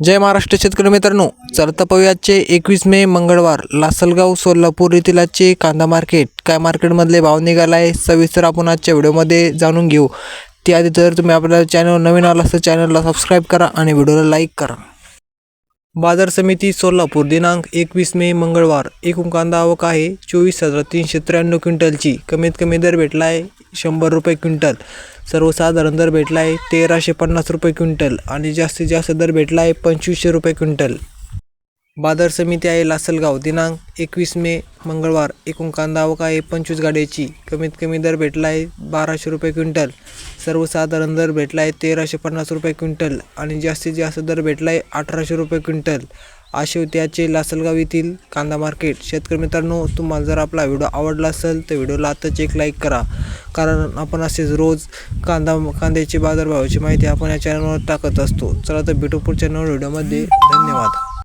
जय महाराष्ट्र शेतकरी मित्रांनो चला पाहूयाचे एकवीस मे मंगळवार लासलगाव सोलापूर येथील आजचे कांदा मार्केट. काय मार्केटमधले भाव निघाला आहे सविस्तर आपण आजच्या व्हिडिओमध्ये जाणून घेऊ. त्याआधी जर तुम्ही आपल्या चॅनल नवीन आला तर चॅनलला सबस्क्राईब करा आणि व्हिडिओला लाईक करा. बाजार समिती सोलापूर दिनांक एकवीस मे मंगळवार. एकूण कांदा आवक आहे चोवीस हजार तीनशे त्र्याण्णव क्विंटलची. कमीत कमी दर भेटला आहे शंभर रुपये क्विंटल. सर्वसाधारण दर भेटला आहे तेराशे पन्नास रुपये क्विंटल आणि जास्तीत जास्त दर भेटला आहे पंचवीसशे रुपये क्विंटल. बाजार समिती आहे लासलगाव दिनांक एकवीस मे मंगळवार. एकूण कांदा आवक आहे पंचवीस गाड्याची. कमीत कमी दर भेटला आहे बाराशे रुपये क्विंटल. सर्वसाधारण दर भेटला आहे तेराशे पन्नास रुपये क्विंटल आणि जास्तीत जास्त दर भेटला आहे अठराशे रुपये क्विंटल. असे होते आजचे लासलगाव येथील कांदा मार्केट. शेतकरी मित्रांनो तुम्हाला जर आपला व्हिडिओ आवडला असेल तर व्हिडिओला आताच एक लाईक करा. कारण आपण असेच रोज कांदा कांद्याची बाजारभावाची माहिती आपण या चॅनलवर टाकत असतो. चला तर भेटू पुढच्या नवीन व्हिडिओमध्ये. धन्यवाद.